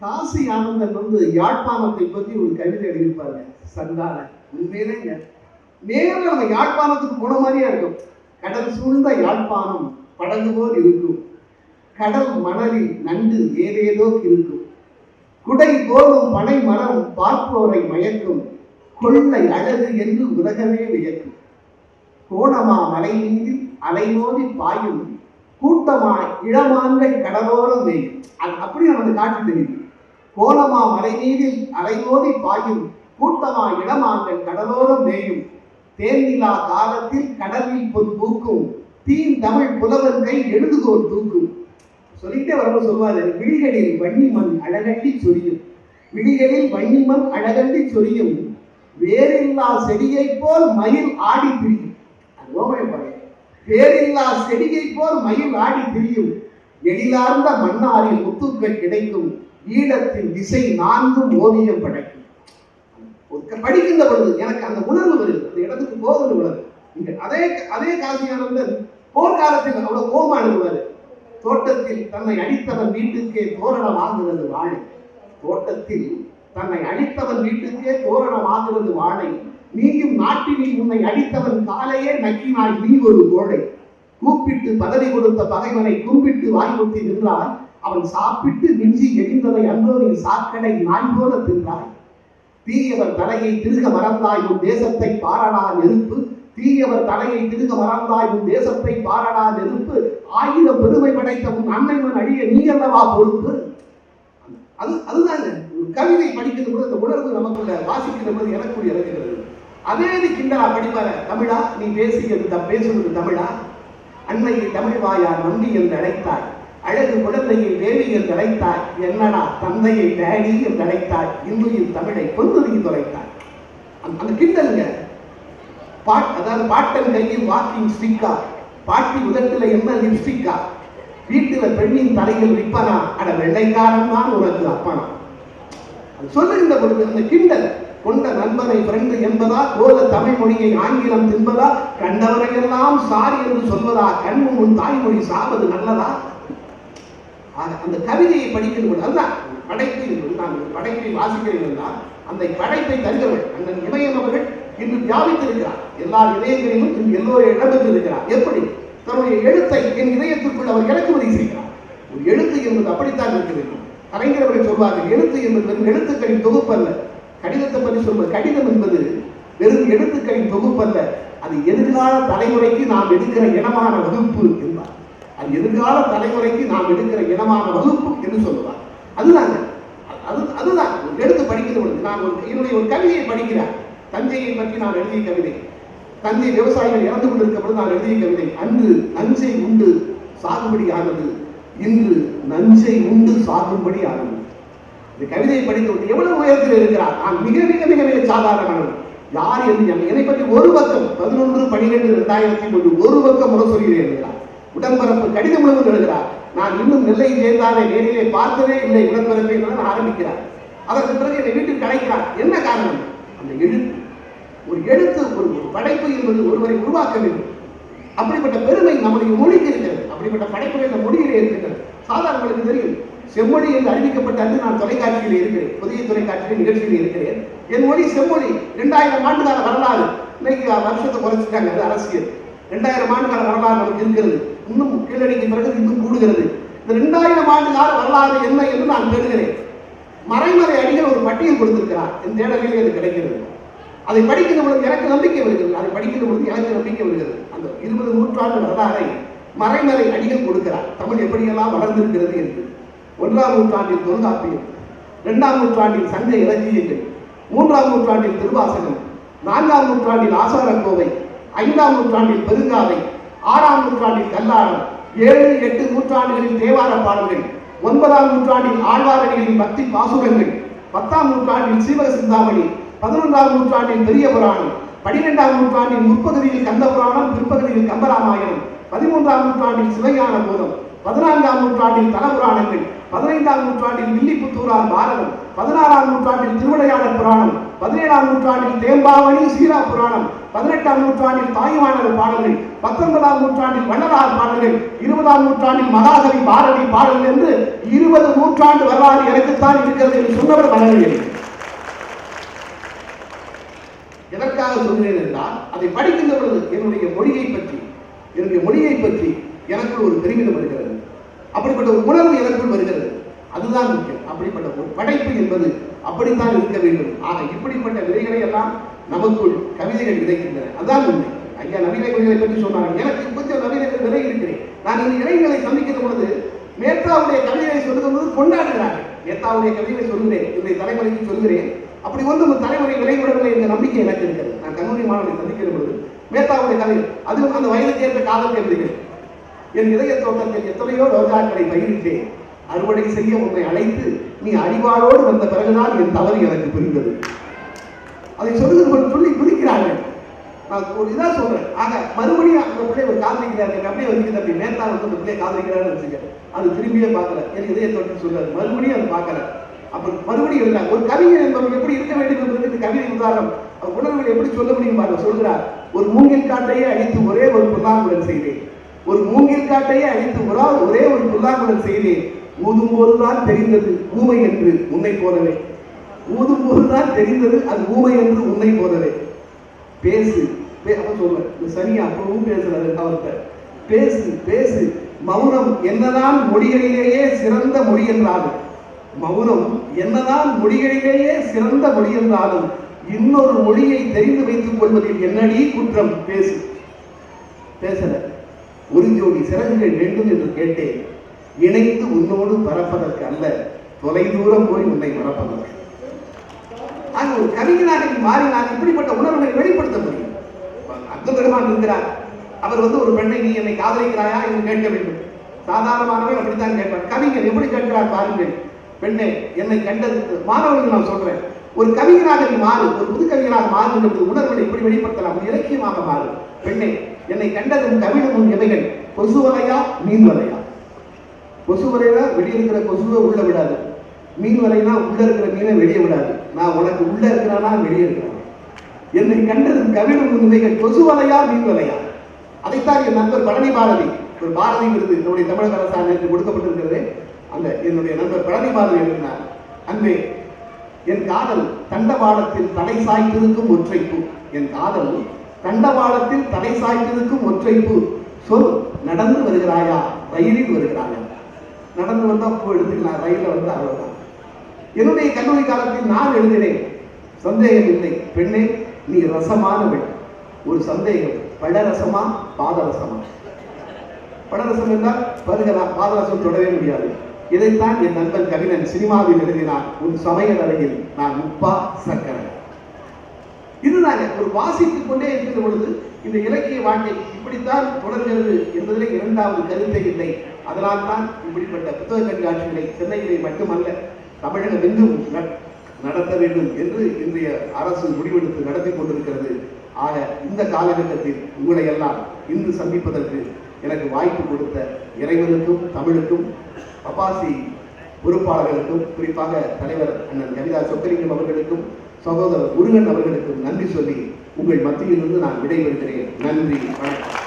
காசி ஆனந்தன் வந்து யாழ்ப்பாணத்தை பற்றி ஒரு கவிதை எழுதியிருப்பாரு சந்தான உண்மையிலேங்க. நேரில் நம்ம யாழ்ப்பாணத்துக்கு போன மாதிரியா இருக்கும். கடல் சூழ்ந்த யாழ்ப்பாணம் படகு போல் இருக்கும். கடல் மணலில் நண்டு ஏதேதோ இருக்கும். குடை போலும் பனை மரம் பார்ப்போரை மயக்கும். கொள்ளை அழகு என்று உலகமே வியக்கும். கோணமா மலை மீது அலைமோதி பாயும். கூட்டமாய் இளமான்கள் கடலோரம் மேயும். அது அப்படி நமக்கு காட்டி தெரியும் கோலமா மலை மீதில் அலைமோதி பாயும் கூட்டமா இடமாங்கள் கடலோரம் மேயும். தேர்நிலா காலத்தில் கடலில் பொன் பூக்கும் தீன் தமிழ் புலவர் கை எழுதுகோல் தூக்கும். சொல்லிட்டே வரும்போது சொல்வாரு விழிகளில் வன்னிமண் அழகண்டி சொரியும். விழிகளில் வன்னிமண் அழகண்டி சொரியும். வேறில்லா செடியைப் போல் மயில் ஆடி திரியும். வேறில்லா செடியைப் போல் மயில் ஆடி திரியும். எழிலார்ந்த மன்னாரில் முத்துக்கள் கிடைக்கும். ஈழத்தின் திசை நான்கும் ஓவியம் படைக்கும். ஒரு படிக்கின்ற பொழுது எனக்கு அந்த உணர்வு வருது. அந்த இடத்துக்கு போகிற உணர்வு. அதே அதே காசியானந்தன் போர்க்காலத்தில் அவ்வளவு கோபம் அனுப்புவாரு தோட்டத்தில் தன்னை அடித்தவன் வீட்டுக்கே தோரணம் வாங்குவது வாழை. தோட்டத்தில் தன்னை அடித்தவன் வீட்டுக்கே தோரணம் வாங்குவது வாழை. நீயும் நாட்டினில் உன்னை அடித்தவன் காலையே நக்கினாய் நீ ஒரு கோழை. கூப்பிட்டு பதவி கொடுத்த பகைவனை கும்பிட்டு வாய்மூட்டி நின்றால் அவன் சாப்பிட்டு மிஞ்சி எரிந்ததை அன்றோரின் சாக்கடை நாய் போல தின்றாய். தீயவர் தலையை திருக மறந்தாய் உன் தேசத்தை பாரணா நெருப்பு. தீயவர் தலையை திருக மறந்தாய் உன் தேசத்தை பாரணா நெருப்பு. ஆயிரம் பெருமை படைத்த உன் அன்னைவன் அழிய நீ அல்லவா பொறுப்பு? அது அதுதாங்க கவிதை படிக்கிறது கூட அந்த உணர்வு நமக்குள்ள வாசிக்கிற போது எனக்குள் இறங்குகிறது அதே நீ கிண்டலா படிப்பார தமிழா நீ பேசியது பேசுவது தமிழா? அன்னையை தமிழ் வாயார் நம்பி என்று அழைத்தாய். அழகு குழந்தையை தேவியில் என்று என்னடா தந்தையை டேடியில் என்று இந்துயில் தமிழை கொண்டு நீ அந்த கிண்டலுங்க. பாட் அதாவது பாட்டன் கையில் வாக்கிங் ஸ்டிக்கா பாட்டி உதட்டில் என்ன லிப்ஸ்டிக்கா வீட்டுல பெண்ணின் தலையில் விற்பனா அட வெள்ளைக்காரன் தான் உனக்கு அப்பனா. அது சொல்லுகின்ற பொழுது அந்த கிண்டல் கொண்ட நண்பனை பிறந்து என்பதா கோல தமிழ் மொழியை ஆங்கிலம் தின்பதா கண்டவரையெல்லாம் சாரி என்று சொல்வதா கண்மு உன் தாய்மொழி சாவது நல்லதா? அந்த கவிதையை படிக்கிற பொழுது அதுதான் படைப்பு என்பது நான் ஒரு படைப்பை வாசிக்கிறேன் என்றால் அந்த படைப்பை தருகிறவள் அண்ணன் இமயம் அவர்கள் இன்று வியாபித்திருக்கிறார் எல்லா இதயங்களிலும் இன்று எல்லோரும் இடம்பெற்றிருக்கிறார் எப்படி? தன்னுடைய எழுத்தை என் இதயத்திற்குள் அவர் இறக்குமதி செய்கிறார். ஒரு எழுத்து என்பது அப்படித்தான் இருக்க வேண்டும். கலைஞரவர்கள் சொல்வார்கள் எழுத்து என்பது வெறும் எழுத்துக்களின் தொகுப்பு அல்ல கடிதத்தை பற்றி சொல்வது கடிதம் என்பது வெறும் எழுத்துக்களின் தொகுப்பு அல்ல அது எதிர்கால தலைமுறைக்கு நாம் எடுக்கிற இனமான வகுப்பு என்பார் எதிர்கால தலைமுறைக்கு நாம் எடுக்கிற இனமான வகுப்பு என்று சொல்லுவார். அதுதாங்க. அது அதுதான். எடுத்து படிக்கிறது பொழுது நான் ஒரு என்னுடைய ஒரு கவிதையை படிக்கிறேன். தஞ்சையை பற்றி நான் எழுதிய கவிதை. தஞ்சை விவசாயிகள் இறந்து கொண்டிருக்க பொழுது நான் எழுதிய கவிதை. அன்று நஞ்சை உண்டு சாகுபடி ஆனது. இன்று நஞ்சை உண்டு சாகும்படி ஆனது. இந்த கவிதையை படித்து எவ்வளவு உயரத்தில் இருக்கிறார். நான் மிக மிக மிக மிக சாதாரணமானவர் யார் என்று என்னை பற்றி ஒரு பக்கம் பதினொன்று பனிரெண்டு இரண்டாயிரத்தி ஒன்று ஒரு பக்கம் முரசொலியில் எழுதுகிறார் உடம்பரப்பு கடிதம் முழுவதும் எழுதுகிறார். நான் இன்னும் நெல்லை சேர்ந்தாலே நேரிலே பார்த்ததே இல்லை உடம்பரப்பை என்று ஆரம்பிக்கிறார். அதற்கு பிறகு என்னை வீட்டுக்கு அழைக்கிறார். என்ன காரணம்? அந்த எழுத்து. ஒரு எழுத்து ஒரு படைப்பு என்பது ஒருவரை உருவாக்க வேண்டும். அப்படிப்பட்ட பெருமை நம்முடைய மொழிக்கு இருக்கிறது. அப்படிப்பட்ட படைப்புகள் இந்த மொழியிலே இருக்கிறது சாதாரணங்களுக்கு தெரியும். செம்மொழி என்று அறிவிக்கப்பட்ட அன்று நான் தொலைக்காட்சியில் இருக்கிறேன். புதிய தொலைக்காட்சியில் நிகழ்ச்சியில் இருக்கிறேன். என் மொழி செம்மொழி. இரண்டாயிரம் ஆண்டுகால வரலாறு. இன்னைக்கு வருஷத்தை குறைச்சிட்டாங்க அது ரெண்டாயிரம் ஆண்டு கால வரலாறு நமக்கு இருக்கிறது. இன்னும் கீழடிக்கு பிறகு இன்னும் கூடுகிறது. இந்த ரெண்டாயிரம் ஆண்டு கால வரலாறு என்ன என்று நான் தேடுகிறேன் மறைமறை அடிகள் ஒரு பட்டியல் கொடுத்திருக்கிறார். என் தேடலில் அது கிடைக்கிறது. அதை படிக்கிற பொழுது எனக்கு நம்பிக்கை வருகிறது. அதை படிக்கிற பொழுது எனக்கு நம்பிக்கை வருகிறது. அந்த இருபது நூற்றாண்டு வரலாறை மறைமறை அடிகள் கொடுக்கிறார். தமிழ் எப்படியெல்லாம் வளர்ந்திருக்கிறது என்று. ஒன்றாம் நூற்றாண்டில் தொல்காப்பியம் இரண்டாம் நூற்றாண்டில் சங்க இலக்கியங்கள் மூன்றாம் நூற்றாண்டில் திருவாசகம் நான்காம் நூற்றாண்டில் ஆசாரக்கோவை ஐந்தாம் நூற்றாண்டில் பெருங்காவை ஆறாம் நூற்றாண்டில் கல்லாரம் ஏழு எட்டு நூற்றாண்டுகளில் தேவார பாடல்கள் ஒன்பதாம் நூற்றாண்டில் ஆழ்வாரடிகளின் பக்தி பாசுரங்கள் பத்தாம் நூற்றாண்டில் சீவக சிந்தாமணி பதினொன்றாம் நூற்றாண்டில் பெரிய புராணம் பனிரெண்டாம் நூற்றாண்டில் முற்பகுதியில் கந்த புராணம் பிற்பகுதியில் கம்பராமாயணம் பதிமூன்றாம் நூற்றாண்டில் சிவஞான போதம் பதினான்காம் நூற்றாண்டில் தலபுராணங்கள் பதினைந்தாம் நூற்றாண்டில் வில்லிபுத்தூரார் பாரதம் பதினாறாம் நூற்றாண்டில் திருவிளையாடல் புராணம் பதினேழாம் நூற்றாண்டில் தேம்பாவணி சீரா புராணம் பதினெட்டாம் நூற்றாண்டில் தாய்மானவர் பாடல்கள் பத்தொன்பதாம் நூற்றாண்டில் வள்ளலார் பாடல்கள் இருபதாம் நூற்றாண்டில் மகாகவி பாரதி பாடல்கள் என்று இருபது நூற்றாண்டு வரலாறு எனக்குத்தான் இருக்கிறது என்று சொன்னவர் மலர்கள் எதற்காக சொல்கிறேன் என்றால் அதை படிக்கின்ற பொழுது என்னுடைய மொழியை பற்றி என்னுடைய மொழியை பற்றி எனக்குள் ஒரு பெருமிதம் வருகிறது அப்படிப்பட்ட ஒரு உணர்வு எனக்குள் வருகிறது. அதுதான் முக்கியம். அப்படிப்பட்ட ஒரு படைப்பு என்பது அப்படித்தான் இருக்க வேண்டும். ஆக இப்படிப்பட்ட விதைகளை எல்லாம் நமக்குள் கவிதைகள் விதைக்கின்றன. அதுதான் உண்மை. ஐயா நவீன கவிதைகளை பற்றி சொன்னாங்க எனக்கு கொஞ்சம் நவீன விதை இருக்கிறேன். நான் இந்த இளைஞர்களை சந்திக்கிற பொழுது மேத்தாவுடைய கவிதைகளை சொல்லுகிற பொழுது கொண்டாடுகிறார்கள். மேத்தாவுடைய கவிதைகளை சொல்கிறேன் இன்றைய தலைமுறைக்கு சொல்கிறேன் அப்படி வந்து ஒரு தலைமுறை விளைவிடவில்லை என்ற நம்பிக்கை எனக்கு இருக்கிறது. நான் கல்லூரி மாணவனை சந்திக்கிற பொழுது மேத்தாவுடைய கவிதை அதுவும் அந்த வயதுக்கு ஏற்ற காலத்தை எழுதுகிறேன் என் இதய தோட்டத்தில் எத்தனையோ ரோஜாக்களை பயிரிட்டேன். அறுவடை செய்ய உன்னை அழைத்து நீ அறிவாளோடு வந்த பிறகுதான் என் தவறு எனக்கு புரிந்தது. அதை சொல்லுகிற சொல்லி குதிக்கிறார்கள். நான் ஒரு இதாக சொல்றேன். ஆக மறுபடியும் அந்த பிள்ளை ஒரு காதலிக்கிறார். எனக்கு அப்படியே வந்து அப்படி நேத்தா வந்து அந்த பிள்ளை காதலிக்கிறான்னு வச்சுக்க. அது திரும்பியே பார்க்கல. என் இதய தோட்டம் சொல்றாரு. மறுபடியும் அது பார்க்கல. அப்புறம் மறுபடியும் இருந்தார் ஒரு கவிஞர் என்பவன் எப்படி இருக்க வேண்டும் என்பதற்கு கவிதை உதாரணம். அவர் உணர்வுகளை எப்படி சொல்ல முடியும் பாருங்க சொல்கிறார். ஒரு மூங்கில் காட்டையே அழித்து ஒரே ஒரு புல்லாங்குழல் செய்தேன். ஒரு மூங்கில் காட்டையே அழித்து ஒரா ஒரே ஒரு புல்லாங்குழல் செய்தேன் ஊதும் போதுதான் தெரிந்தது ஊமை என்று உன்னை போலவே. ஊதும் போதுதான் தெரிந்தது அது ஊமை என்று உன்னை போலவே. பேசு சொல்ல சரியா அப்பவும் பேசுறாரு அவர்கிட்ட. பேசு பேசு மௌனம் என்னதான் மொழிகளிலேயே சிறந்த மொழி என்றாலும் மௌனம் என்னதான் மொழிகளிலேயே சிறந்த மொழி என்றாலும் இன்னொரு மொழியை தெரிந்து வைத்துக் கொள்வதில் என்னடி குற்றம்? பேசு. பேசல. ஒரு ஜோடி சிறகுகள் வேண்டும் என்று கேட்டேன். இணைந்து உன்னோடு பறப்பதற்கு அல்ல தொலை தூரம் போய் உன்னை மறப்பதற்கு. ஆக ஒரு கவிஞனாக மாறி மாறினால் இப்படிப்பட்ட உணர்வுகளை வெளிப்படுத்த முடியும். அப்துல் பெருமான் இருக்கிறார். அவர் வந்து ஒரு பெண்ணை நீ என்னை காதலிக்கிறாயா என்று கேட்க வேண்டும். சாதாரணமானவர்கள் அப்படித்தான் கேட்பார். கவிஞர் எப்படி கேட்கிறார் பாருங்கள். பெண்ணே என்னை கண்டதுக்கு மாணவர்களுக்கு நான் சொல்றேன். ஒரு கவிஞராக நீ மாறு ஒரு புது கவிஞராக மாறு என்று உணர்வுகளை எப்படி வெளிப்படுத்தலாம். ஒரு இலக்கியமாக மாறு. பெண்ணே என்னை கண்டதும் கவிழும் எவைகள்? கொசு வலையா மீன் வலையா கொசு வலைனா வெளியிருக்கிற கொசுவை உள்ள விடாது. மீன் வலைனா உள்ள இருக்கிற மீனை வெளியே விடாது. நான் உனக்கு உள்ள இருக்கிறானா வெளியே இருக்கிறானா? என்னை கண்டதும் கவிழும் இவைகள் கொசு வலையா மீன் வலையா அதைத்தான் என் நண்பர் பழனி பாரதி ஒரு பாரதி விருது நம்முடைய தமிழக அரசாங்கத்துக்கு கொடுக்கப்பட்டிருக்கிறது அந்த என்னுடைய நண்பர் பழனி பாரதி எழுதினார். அன்பே என் காதல் தண்டவாளத்தில் தலை சாய்த்திருக்கும் ஒற்றைப்பு. என் காதல் தண்டவாளத்தில் தலை சாய்த்திருக்கும் ஒற்றைப்பு சொல் நடந்து வருகிறாயா? ரயிலில் வருகிறாயா? நடந்து வந்தா பூ எடுத்துக்கலாம் ரயிலில் வந்து அவ்வளவுதான். என்னுடைய கல்லூரி காலத்தில் நான் எழுதினேன் சந்தேகம் இல்லை பெண்ணே நீ ரசமானவள். ஒரு சந்தேகம் பழரசமா பாதரசமா? பழரசம் என்றால் பருகலாம் பாதரசம் தொடவே முடியாது. இதைத்தான் என் நண்பன் கவிஞன் சினிமாவில் எழுதினான் உன் சமையல் அறையில் நான் உப்பா சக்கரை. இதுதாங்க ஒரு வாசித்துக் கொண்டே இருக்கிற பொழுது இந்த இலக்கிய வாழ்க்கை இப்படித்தான் தொடர்கிறது என்பதில் இரண்டாவது கருத்தை இல்லை. அதனால் தான் இப்படிப்பட்ட புத்தக கண்காட்சிகளை சென்னையிலே மட்டுமல்ல தமிழகம் எங்கும் நடத்த வேண்டும் என்று இன்றைய அரசு முடிவெடுத்து நடத்தி கொண்டிருக்கிறது. ஆக இந்த காலகட்டத்தில் உங்களை எல்லாம் இன்று சந்திப்பதற்கு எனக்கு வாய்ப்பு கொடுத்த இறைவனுக்கும் தமிழுக்கும் பப்பாசி பொறுப்பாளர்களுக்கும் குறிப்பாக தலைவர் அண்ணன் கவிதா சொக்கலிங்கம் அவர்களுக்கும் சகோதரர் முருகன் அவர்களுக்கு நன்றி சொல்லி உங்கள் மத்தியிலிருந்து நான் விடைபெறுகிறேன். நன்றி வணக்கம்.